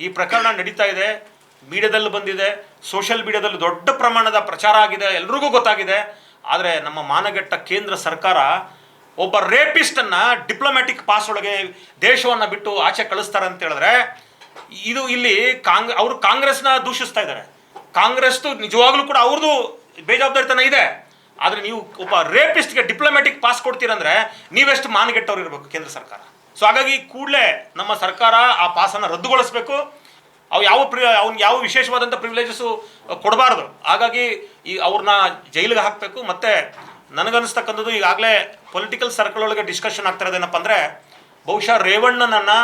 ಈ ಪ್ರಕರಣ ನಡೀತಾ ಇದೆ. ಮೀಡಿಯಾದಲ್ಲಿ ಬಂದಿದೆ. ಸೋಷಿಯಲ್ ಮೀಡಿಯಾದಲ್ಲಿ ದೊಡ್ಡ ಪ್ರಮಾಣದ ಪ್ರಚಾರ ಆಗಿದೆ. ಎಲ್ರಿಗೂ ಗೊತ್ತಾಗಿದೆ. ಆದರೆ ನಮ್ಮ ಮಾನಗೆಟ್ಟ ಕೇಂದ್ರ ಸರ್ಕಾರ ಒಬ್ಬ ರೇಪಿಸ್ಟನ್ನು ಡಿಪ್ಲೊಮ್ಯಾಟಿಕ್ ಪಾಸ್ ಒಳಗೆ ದೇಶವನ್ನು ಬಿಟ್ಟು ಆಚೆ ಕಳಿಸ್ತಾರೆ ಅಂತ ಹೇಳಿದ್ರೆ, ಇದು ಇಲ್ಲಿ ಕಾಂಗ್, ಅವರು ಕಾಂಗ್ರೆಸ್ನ ದೂಷಿಸ್ತಾ ಇದ್ದಾರೆ. ಕಾಂಗ್ರೆಸ್ದು ನಿಜವಾಗ್ಲೂ ಕೂಡ ಅವ್ರದ್ದು ಬೇಜವಾಬ್ದಾರಿತನ ಇದೆ. ಆದರೆ ನೀವು ಒಬ್ಬ ರೇಪಿಸ್ಟ್ಗೆ ಡಿಪ್ಲೊಮ್ಯಾಟಿಕ್ ಪಾಸ್ ಕೊಡ್ತೀರಂದ್ರೆ ನೀವೆಷ್ಟು ಮಾನಗೆಟ್ಟವ್ರು ಇರಬೇಕು ಕೇಂದ್ರ ಸರ್ಕಾರ? ಸೊ ಹಾಗಾಗಿ ಕೂಡಲೇ ನಮ್ಮ ಸರ್ಕಾರ ಆ ಪಾಸನ್ನು ರದ್ದುಗೊಳಿಸಬೇಕು. ಅವು ಯಾವ ಪ್ರಿ ಅವ್ನಿಗೆ ಯಾವ ವಿಶೇಷವಾದಂಥ ಪ್ರಿವಿಲೇಜಸ್ಸು ಕೊಡಬಾರ್ದು. ಹಾಗಾಗಿ ಈ ಅವ್ರನ್ನ ಜೈಲಿಗೆ ಹಾಕಬೇಕು. ಮತ್ತು ನನಗನ್ನಿಸ್ತಕ್ಕಂಥದ್ದು ಈಗಾಗಲೇ ಪೊಲಿಟಿಕಲ್ ಸರ್ಕಲ್ ಒಳಗೆ ಡಿಸ್ಕಷನ್ ಆಗ್ತಾ ಇರೋದೇನಪ್ಪ ಅಂದರೆ, ಬಹುಶಃ ರೇವಣ್ಣನನ್ನು,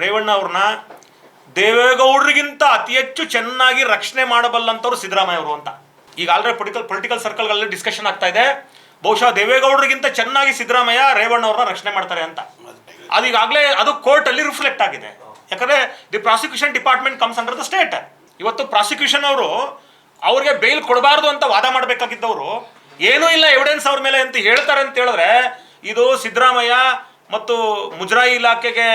ರೇವಣ್ಣ ಅವ್ರನ್ನ ದೇವೇಗೌಡರಿಗಿಂತ ಅತಿ ಹೆಚ್ಚು ಚೆನ್ನಾಗಿ ರಕ್ಷಣೆ ಮಾಡಬಲ್ಲಂಥವ್ರು ಸಿದ್ದರಾಮಯ್ಯ ಅವರು ಅಂತ. ಈಗ ಆಲ್ರೆಡಿ ಪೊಲಿಟಿಕಲ್ ಪೊಲಿಟಿಕಲ್ ಸರ್ಕಲ್ಗಳಲ್ಲಿ ಡಿಸ್ಕಷನ್ ಆಗ್ತಾ ಇದೆ. ಬಹುಶಃ ದೇವೇಗೌಡರಿಗಿಂತ ಚೆನ್ನಾಗಿ ಸಿದ್ದರಾಮಯ್ಯ ರೇವಣ್ಣ ಅವ್ರನ್ನ ರಕ್ಷಣೆ ಮಾಡ್ತಾರೆ ಅಂತ. ಅದು ಈಗಾಗಲೇ ಅದು ಕೋರ್ಟಲ್ಲಿ ರಿಫ್ಲೆಕ್ಟ್ ಆಗಿದೆ. ಯಾಕಂದರೆ the prosecution department comes under the state. ಇವತ್ತು ಪ್ರಾಸಿಕ್ಯೂಷನ್ ಅವರು ಅವ್ರಿಗೆ ಬೇಲ್ ಕೊಡಬಾರ್ದು ಅಂತ ವಾದ ಮಾಡಬೇಕಾಗಿದ್ದವರು ಏನೂ ಇಲ್ಲ ಎವಿಡೆನ್ಸ್ ಅವ್ರ ಮೇಲೆ ಅಂತ ಹೇಳ್ತಾರೆ ಅಂತ ಹೇಳಿದ್ರೆ ಇದು ಸಿದ್ದರಾಮಯ್ಯ ಮತ್ತು ಮುಜರಾಯಿ ಇಲಾಖೆಗೆ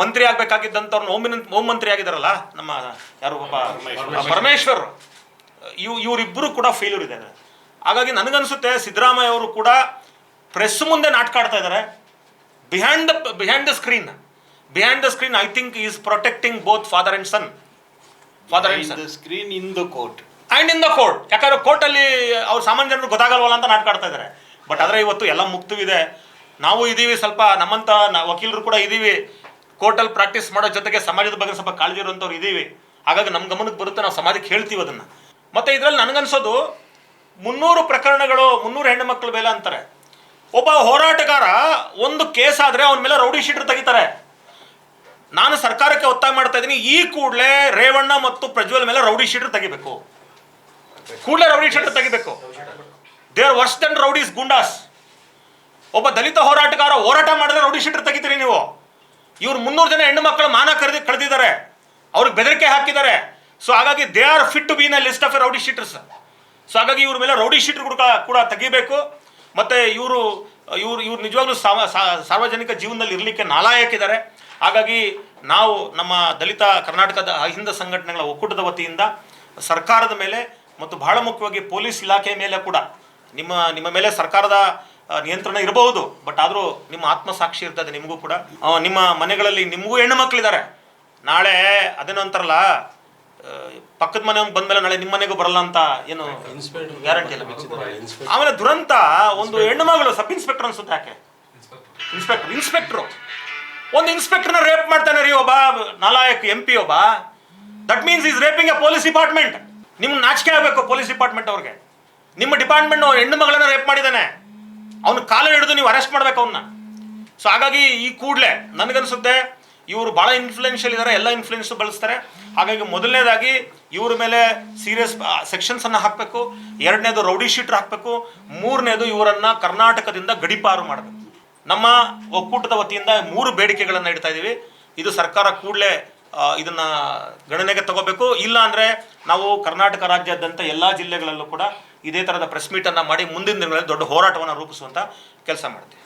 ಮಂತ್ರಿ ಆಗಬೇಕಾಗಿದ್ದಂಥವ್ರನ್ನ ಹೋಮ್ ಹೋಮ್ ಮಂತ್ರಿ ಆಗಿದಾರಲ್ಲ ನಮ್ಮ ಯಾರು ಒಬ್ಬ ಪರಮೇಶ್ವರ್. ಇವ್ ಇವರಿಬ್ಬರು ಕೂಡ ಫೇಲ್ಯೂರ್ ಇದೆ. ಹಾಗಾಗಿ ನನಗನ್ಸುತ್ತೆ ಸಿದ್ದರಾಮಯ್ಯ ಅವರು ಕೂಡ ಪ್ರೆಸ್ ಮುಂದೆ ನಾಟಕ ಆಡ್ತಾ ಇದ್ದಾರೆ. Behind the behind the screen behind the screen I think is protecting both father and son father and son screen in the court and in the court ಯಾಕಂದ್ರೆ ಕೋರ್ಟಲ್ಲಿ ಅವ್ರು ಸಾಮಾನ್ಯ ಜನರು ಗೊತ್ತಾಗಲ್ವಲ್ಲ ಅಂತ ನಾಟ್ಕಾಡ್ತಾ ಇದಾರೆ. ಇದ್ದಾರೆ ಬಟ್ ಆದರೆ ಇವತ್ತು ಎಲ್ಲ ಮುಕ್ತವಿದೆ ನಾವು ಇದ್ದೀವಿ ಸ್ವಲ್ಪ ನಮ್ಮಂಥ ವಕೀಲರು ಕೂಡ ಇದ್ದೀವಿ ಕೋರ್ಟಲ್ಲಿ ಪ್ರಾಕ್ಟೀಸ್ ಮಾಡೋ ಜೊತೆಗೆ ಸಮಾಜದ ಬಗ್ಗೆ ಸ್ವಲ್ಪ ಕಾಳಜಿ ಇರುವಂಥವ್ರು ಇದ್ದೀವಿ ಹಾಗಾಗಿ ನಮ್ಮ ಗಮನಕ್ಕೆ ಬರುತ್ತೆ ನಾವು ಸಮಾಜಕ್ಕೆ ಹೇಳ್ತೀವಿ ಅದನ್ನು. ಮತ್ತು ಇದರಲ್ಲಿ ನನಗನ್ಸೋದು ಮುನ್ನೂರು ಪ್ರಕರಣಗಳು ಮುನ್ನೂರು ಹೆಣ್ಣು ಮಕ್ಕಳ ಮೇಲೆ ಅಂತಾರೆ. ಒಬ್ಬ ಹೋರಾಟಗಾರ ಒಂದು ಕೇಸ್ ಆದರೆ ಅವನ ಮೇಲೆ ರೌಡಿ ಶೀಟರ್ ತೆಗಿತಾರೆ. ನಾನು ಸರ್ಕಾರಕ್ಕೆ ಒತ್ತಾಯ ಮಾಡ್ತಾ ಇದ್ದೀನಿ, ಈ ಕೂಡಲೇ ರೇವಣ್ಣ ಮತ್ತು ಪ್ರಜ್ವಲ್ ಮೇಲೆ ರೌಡಿ ಶೀಟರ್ ತೆಗಿಬೇಕು. ಕೂಡಲೇ ರೌಡಿ ಶೀಟರ್ ತೆಗಿಬೇಕು. They are worse than rowdies goondas. ಒಬ್ಬ ದಲಿತ ಹೋರಾಟಗಾರ ಹೋರಾಟ ಮಾಡಿದ್ರೆ ರೌಡಿ ಶೀಟರ್ ತೆಗಿತೀರಿ ನೀವು. ಇವ್ರು ಮುನ್ನೂರು ಜನ ಹೆಣ್ಣು ಮಕ್ಕಳು ಮಾನ ಕರೆದಿ ಕಳೆದಿದ್ದಾರೆ. ಅವ್ರಿಗೆ ಬೆದರಿಕೆ ಹಾಕಿದ್ದಾರೆ. ಸೊ ಹಾಗಾಗಿ they are fit to be in list of rowdy sheeters so ಹಾಗಾಗಿ ಇವ್ರ ಮೇಲೆ ರೌಡಿ ಶೀಟರ್ ಕೂಡ ಕೂಡ ತೆಗಿಬೇಕು. ಮತ್ತು ಇವರು ಇವರು ಇವ್ರು ನಿಜವಾಗ್ಲೂ ಸಾರ್ವಜನಿಕ ಜೀವನದಲ್ಲಿ ಇರಲಿಕ್ಕೆ ನಾಲಾಯಕಿದ್ದಾರೆ ಹಾಗಾಗಿ ನಾವು ನಮ್ಮ ದಲಿತ ಕರ್ನಾಟಕದ ಅಹಿಂದ ಸಂಘಟನೆಗಳ ಒಕ್ಕೂಟದ ವತಿಯಿಂದ ಸರ್ಕಾರದ ಮೇಲೆ ಮತ್ತು ಬಹಳ ಮುಖ್ಯವಾಗಿ ಪೊಲೀಸ್ ಇಲಾಖೆ ಮೇಲೆ ಕೂಡ ನಿಮ್ಮ ನಿಮ್ಮ ಮೇಲೆ ಸರ್ಕಾರದ ನಿಯಂತ್ರಣ ಇರಬಹುದು. ಬಟ್ ಆದರೂ ನಿಮ್ಮ ಆತ್ಮಸಾಕ್ಷಿ ಇರ್ತದೆ ನಿಮಗೂ ಕೂಡ. ನಿಮ್ಮ ಮನೆಗಳಲ್ಲಿ ನಿಮಗೂ ಹೆಣ್ಣು ಮಕ್ಕಳಿದ್ದಾರೆ ನಾಳೆ ಅದೇನೋ ಅಂತಾರಲ್ಲ ಆ, ಪಕ್ಕದ ಮನೆ ಬಂದ ಮೇಲೆ ನಾಳೆ ನಿಮ್ಮ ಮನೆಗೂ ಬರಲ್ಲ ಅಂತ ಏನು ಗ್ಯಾರಂಟಿ ಇಲ್ಲ ಆಮೇಲೆ ದುರಂತ ಒಂದು ಹೆಣ್ಣು ಮಗಳು ಸಬ್ ಇನ್ಸ್ಪೆಕ್ಟರ್ ಅನ್ಸುತ್ತೆ ಯಾಕೆ? ಇನ್ಸ್ಪೆಕ್ಟರ್ ಇನ್ಸ್ಪೆಕ್ಟ್ರು ಒಂದು ಇನ್ಸ್ಪೆಕ್ಟರ್ನ ರೇಪ್ ಮಾಡ್ತಾನೆ ರೀ ಒಬ್ಬ ನಾಲಾಯಕ್ ಎಂ ಪಿ ಒಬ್ಬ. That means is raping a police department ನಿಮ್ಗೆ ನಾಚಿಕೆ ಆಗಬೇಕು ಪೊಲೀಸ್ ಡಿಪಾರ್ಟ್ಮೆಂಟ್ ಅವ್ರಿಗೆ. ನಿಮ್ಮ ಡಿಪಾರ್ಟ್ಮೆಂಟ್ ಹೆಣ್ಣು ಮಗಳನ್ನ ರೇಪ್ ಮಾಡಿದ್ದಾನೆ. ಅವನು ಕಾಲ ಹಿಡಿದು ನೀವು ಅರೆಸ್ಟ್ ಮಾಡ್ಬೇಕು ಅವನ್ನ ಸೊ ಹಾಗಾಗಿ ಈ ಕೂಡಲೇ ನನಗನ್ಸುತ್ತೆ ಇವರು ಭಾಳ ಇನ್ಫ್ಲುಯೆನ್ಷಿಯಲ್ ಇದ್ದಾರೆ ಎಲ್ಲ ಇನ್ಫ್ಲುಯೆನ್ಸ್ ಬಳಸ್ತಾರೆ. ಹಾಗಾಗಿ ಮೊದಲನೇದಾಗಿ ಇವ್ರ ಮೇಲೆ ಸೀರಿಯಸ್ ಸೆಕ್ಷನ್ಸ್ ಅನ್ನ ಹಾಕಬೇಕು. ಎರಡನೇದು ರೌಡಿ ಶೀಟರ್ ಹಾಕಬೇಕು. ಮೂರನೇದು ಇವರನ್ನ ಕರ್ನಾಟಕದಿಂದ ಗಡಿಪಾರು ಮಾಡಬೇಕು. ನಮ್ಮ ಒಕ್ಕೂಟದ ವತಿಯಿಂದ ಮೂರು ಬೇಡಿಕೆಗಳನ್ನು ಇಡ್ತಾ ಇದ್ದೀವಿ ಇದು ಸರ್ಕಾರ ಕೂಡಲೇ ಇದನ್ನ ಗಣನೆಗೆ ತಗೋಬೇಕು. ಇಲ್ಲ ಅಂದ್ರೆ ನಾವು ಕರ್ನಾಟಕ ರಾಜ್ಯಾದ್ಯಂತ ಎಲ್ಲ ಜಿಲ್ಲೆಗಳಲ್ಲೂ ಕೂಡ ಇದೇ ಥರದ ಪ್ರೆಸ್ ಮೀಟನ್ನು ಮಾಡಿ ಮುಂದಿನ ದಿನಗಳಲ್ಲಿ ದೊಡ್ಡ ಹೋರಾಟವನ್ನು ರೂಪಿಸುವಂಥ ಕೆಲಸ ಮಾಡ್ತೀವಿ.